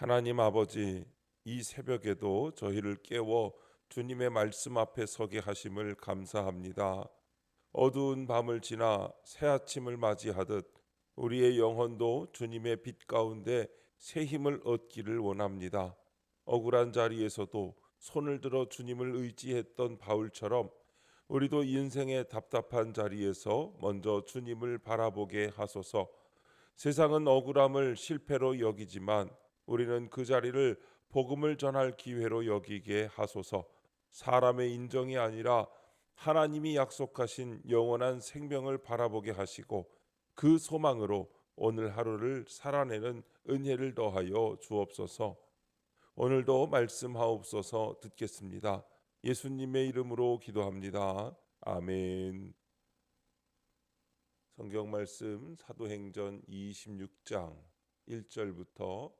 하나님 아버지, 이 새벽에도 저희를 깨워 주님의 말씀 앞에 서게 하심을 감사합니다. 어두운 밤을 지나 새 아침을 맞이하듯 우리의 영혼도 주님의 빛 가운데 새 힘을 얻기를 원합니다. 억울한 자리에서도 손을 들어 주님을 의지했던 바울처럼 우리도 인생의 답답한 자리에서 먼저 주님을 바라보게 하소서. 세상은 억울함을 실패로 여기지만 우리는 그 자리를 복음을 전할 기회로 여기게 하소서. 사람의 인정이 아니라 하나님이 약속하신 영원한 생명을 바라보게 하시고 그 소망으로 오늘 하루를 살아내는 은혜를 더하여 주옵소서. 오늘도 말씀하옵소서 듣겠습니다. 예수님의 이름으로 기도합니다. 아멘. 성경 말씀 사도행전 26장 1절부터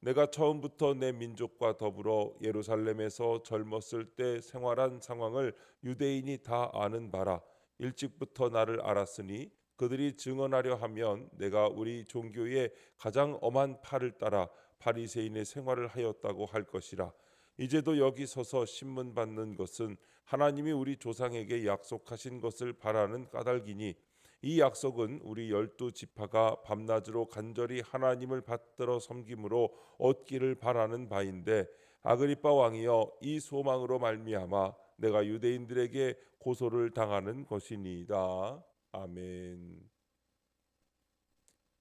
내가 처음부터 내 민족과 더불어 예루살렘에서 젊었을 때 생활한 상황을 유대인이 다 아는 바라. 일찍부터 나를 알았으니 그들이 증언하려 하면 내가 우리 종교의 가장 엄한 팔을 따라 바리새인의 생활을 하였다고 할 것이라. 이제도 여기 서서 신문 받는 것은 하나님이 우리 조상에게 약속하신 것을 바라는 까닭이니 이 약속은 우리 열두 지파가 밤낮으로 간절히 하나님을 받들어 섬김으로 얻기를 바라는 바인데 아그리빠 왕이여 이 소망으로 말미암아 내가 유대인들에게 고소를 당하는 것이니이다. 아멘.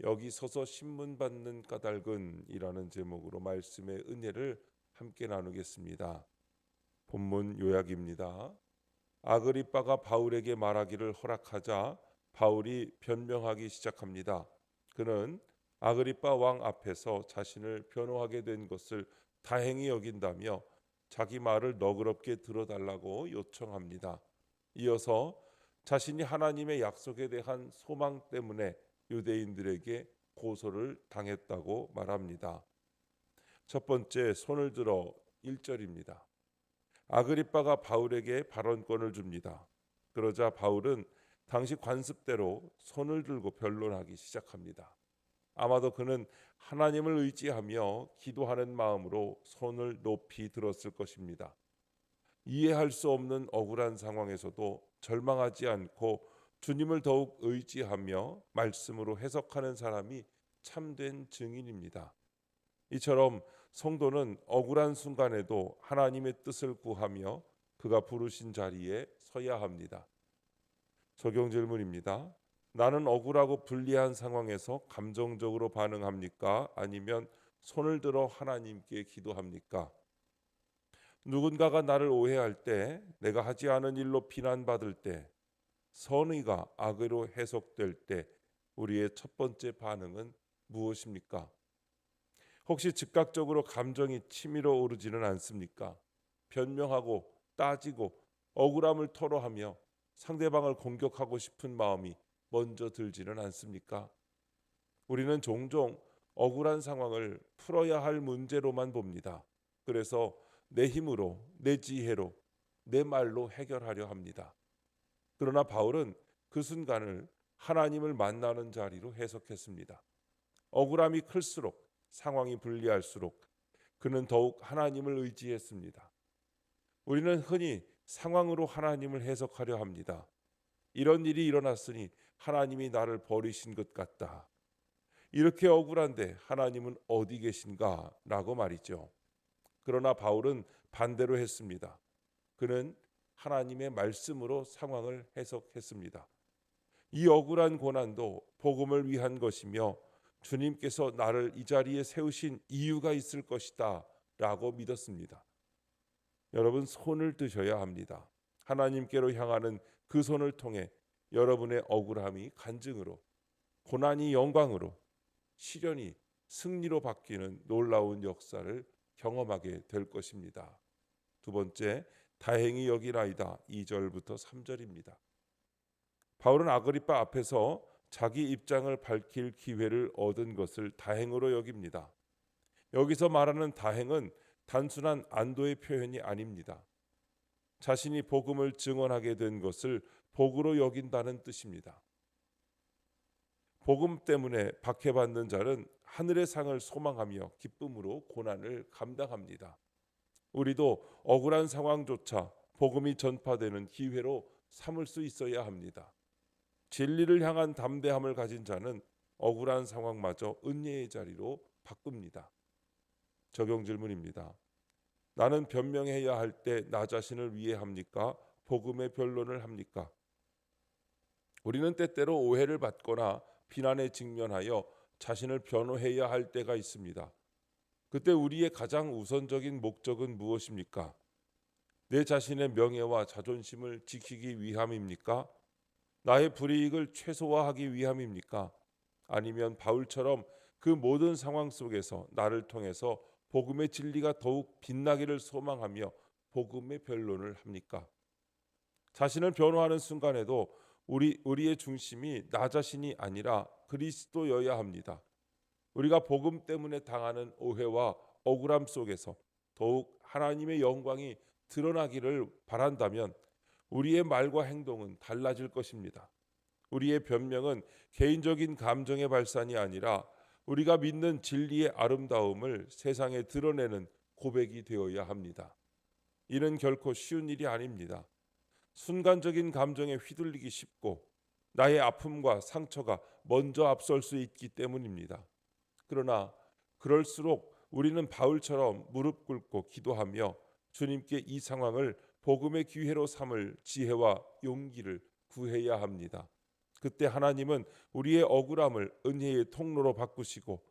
여기 서서 신문 받는 까닭은이라는 제목으로 말씀의 은혜를 함께 나누겠습니다. 본문 요약입니다. 아그리빠가 바울에게 말하기를 허락하자 바울이 변명하기 시작합니다. 그는 아그리빠 왕 앞에서 자신을 변호하게 된 것을 다행히 여긴다며 자기 말을 너그럽게 들어달라고 요청합니다. 이어서 자신이 하나님의 약속에 대한 소망 때문에 유대인들에게 고소를 당했다고 말합니다. 첫 번째 손을 들어 1절입니다. 아그리빠가 바울에게 발언권을 줍니다. 그러자 바울은 당시 관습대로 손을 들고 변론하기 시작합니다. 아마도 그는 하나님을 의지하며 기도하는 마음으로 손을 높이 들었을 것입니다. 이해할 수 없는 억울한 상황에서도 절망하지 않고 주님을 더욱 의지하며 말씀으로 해석하는 사람이 참된 증인입니다. 이처럼 성도는 억울한 순간에도 하나님의 뜻을 구하며 그가 부르신 자리에 서야 합니다. 적용 질문입니다. 나는 억울하고 불리한 상황에서 감정적으로 반응합니까? 아니면 손을 들어 하나님께 기도합니까? 누군가가 나를 오해할 때, 내가 하지 않은 일로 비난받을 때, 선의가 악의로 해석될 때, 우리의 첫 번째 반응은 무엇입니까? 혹시 즉각적으로 감정이 치밀어 오르지는 않습니까? 변명하고 따지고 억울함을 토로하며 상대방을 공격하고 싶은 마음이 먼저 들지는 않습니까? 우리는 종종 억울한 상황을 풀어야 할 문제로만 봅니다. 그래서 내 힘으로, 내 지혜로, 내 말로 해결하려 합니다. 그러나 바울은 그 순간을 하나님을 만나는 자리로 해석했습니다. 억울함이 클수록 상황이 불리할수록 그는 더욱 하나님을 의지했습니다. 우리는 흔히 상황으로 하나님을 해석하려 합니다. 이런 일이 일어났으니 하나님이 나를 버리신 것 같다. 이렇게 억울한데 하나님은 어디 계신가? 라고 말이죠. 그러나 바울은 반대로 했습니다. 그는 하나님의 말씀으로 상황을 해석했습니다. 이 억울한 고난도 복음을 위한 것이며 주님께서 나를 이 자리에 세우신 이유가 있을 것이다 라고 믿었습니다. 여러분 손을 드셔야 합니다. 하나님께로 향하는 그 손을 통해 여러분의 억울함이 간증으로 고난이 영광으로 시련이 승리로 바뀌는 놀라운 역사를 경험하게 될 것입니다. 두 번째, 다행히 여기나이다. 2절부터 3절입니다. 바울은 아그리파 앞에서 자기 입장을 밝힐 기회를 얻은 것을 다행으로 여깁니다. 여기서 말하는 다행은 단순한 안도의 표현이 아닙니다. 자신이 복음을 증언하게 된 것을 복으로 여긴다는 뜻입니다. 복음 때문에 박해받는 자는 하늘의 상을 소망하며 기쁨으로 고난을 감당합니다. 우리도 억울한 상황조차 복음이 전파되는 기회로 삼을 수 있어야 합니다. 진리를 향한 담대함을 가진 자는 억울한 상황마저 은혜의 자리로 바꿉니다. 적용 질문입니다. 나는 변명해야 할 때 나 자신을 위해 합니까? 복음의 변론을 합니까? 우리는 때때로 오해를 받거나 비난에 직면하여 자신을 변호해야 할 때가 있습니다. 그때 우리의 가장 우선적인 목적은 무엇입니까? 내 자신의 명예와 자존심을 지키기 위함입니까? 나의 불이익을 최소화하기 위함입니까? 아니면 바울처럼 그 모든 상황 속에서 나를 통해서 복음의 진리가 더욱 빛나기를 소망하며 복음의 변론을 합니까? 자신을 변호하는 순간에도 우리 우리의 중심이 나 자신이 아니라 그리스도여야 합니다. 우리가 복음 때문에 당하는 오해와 억울함 속에서 더욱 하나님의 영광이 드러나기를 바란다면 우리의 말과 행동은 달라질 것입니다. 우리의 변명은 개인적인 감정의 발산이 아니라 우리가 믿는 진리의 아름다움을 세상에 드러내는 고백이 되어야 합니다. 이는 결코 쉬운 일이 아닙니다. 순간적인 감정에 휘둘리기 쉽고 나의 아픔과 상처가 먼저 앞설 수 있기 때문입니다. 그러나 그럴수록 우리는 바울처럼 무릎 꿇고 기도하며 주님께 이 상황을 복음의 기회로 삼을 지혜와 용기를 구해야 합니다. 그때 하나님은 우리의 억울함을 은혜의 통로로 바꾸시고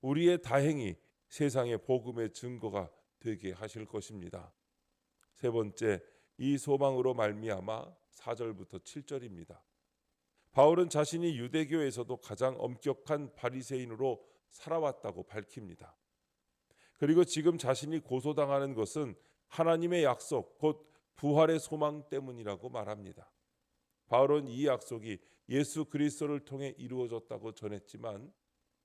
우리의 다행이 세상의 복음의 증거가 되게 하실 것입니다. 세 번째, 이 소망으로 말미암아 4절부터 7절입니다. 바울은 자신이 유대교에서도 가장 엄격한 바리새인으로 살아왔다고 밝힙니다. 그리고 지금 자신이 고소당하는 것은 하나님의 약속 곧 부활의 소망 때문이라고 말합니다. 바울은 이 약속이 예수 그리스도를 통해 이루어졌다고 전했지만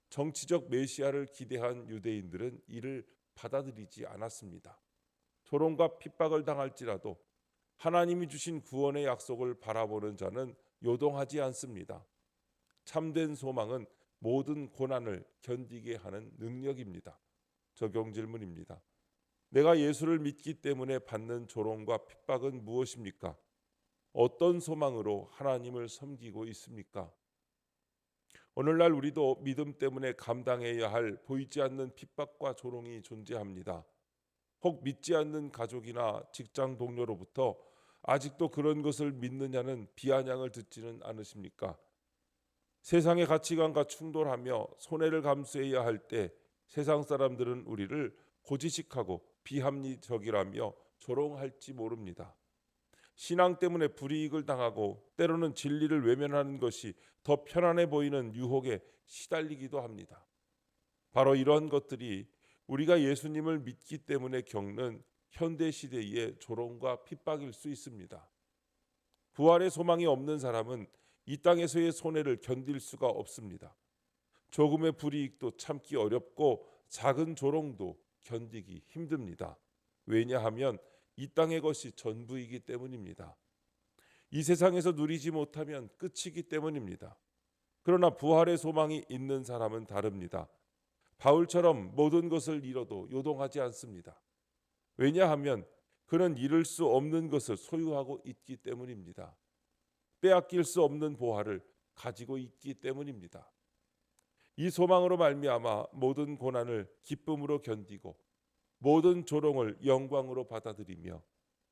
정치적 메시아를 기대한 유대인들은 이를 받아들이지 않았습니다. 조롱과 핍박을 당할지라도 하나님이 주신 구원의 약속을 바라보는 자는 요동하지 않습니다. 참된 소망은 모든 고난을 견디게 하는 능력입니다. 적용 질문입니다. 내가 예수를 믿기 때문에 받는 조롱과 핍박은 무엇입니까? 어떤 소망으로 하나님을 섬기고 있습니까? 오늘날 우리도 믿음 때문에 감당해야 할 보이지 않는 핍박과 조롱이 존재합니다. 혹 믿지 않는 가족이나 직장 동료로부터 아직도 그런 것을 믿느냐는 비아냥을 듣지는 않으십니까? 세상의 가치관과 충돌하며 손해를 감수해야 할 때 세상 사람들은 우리를 고지식하고 비합리적이라며 조롱할지 모릅니다. 신앙 때문에 불이익을 당하고 때로는 진리를 외면하는 것이 더 편안해 보이는 유혹에 시달리기도 합니다. 바로 이러한 것들이 우리가 예수님을 믿기 때문에 겪는 현대 시대의 조롱과 핍박일 수 있습니다. 부활의 소망이 없는 사람은 이 땅에서의 손해를 견딜 수가 없습니다. 조금의 불이익도 참기 어렵고 작은 조롱도 견디기 힘듭니다. 왜냐하면 이 땅의 것이 전부이기 때문입니다. 이 세상에서 누리지 못하면 끝이기 때문입니다. 그러나 부활의 소망이 있는 사람은 다릅니다. 바울처럼 모든 것을 잃어도 요동하지 않습니다. 왜냐하면 그는 잃을 수 없는 것을 소유하고 있기 때문입니다. 빼앗길 수 없는 보화를 가지고 있기 때문입니다. 이 소망으로 말미암아 모든 고난을 기쁨으로 견디고 모든 조롱을 영광으로 받아들이며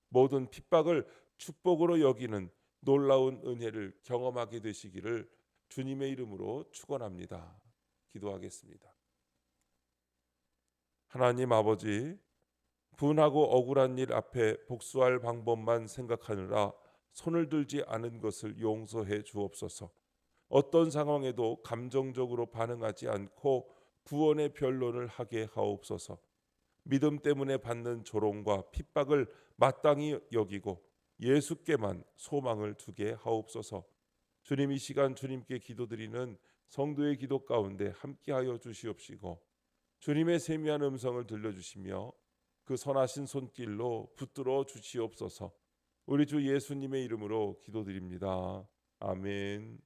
모든 핍박을 축복으로 여기는 놀라운 은혜를 경험하게 되시기를 주님의 이름으로 축원합니다. 기도하겠습니다. 하나님 아버지 분하고 억울한 일 앞에 복수할 방법만 생각하느라 손을 들지 않은 것을 용서해 주옵소서. 어떤 상황에도 감정적으로 반응하지 않고 구원의 변론을 하게 하옵소서. 믿음 때문에 받는 조롱과 핍박을 마땅히 여기고 예수께만 소망을 두게 하옵소서. 주님 이 시간 주님께 기도드리는 성도의 기도 가운데 함께하여 주시옵시고 주님의 세미한 음성을 들려주시며 그 선하신 손길로 붙들어 주시옵소서. 우리 주 예수님의 이름으로 기도드립니다. 아멘.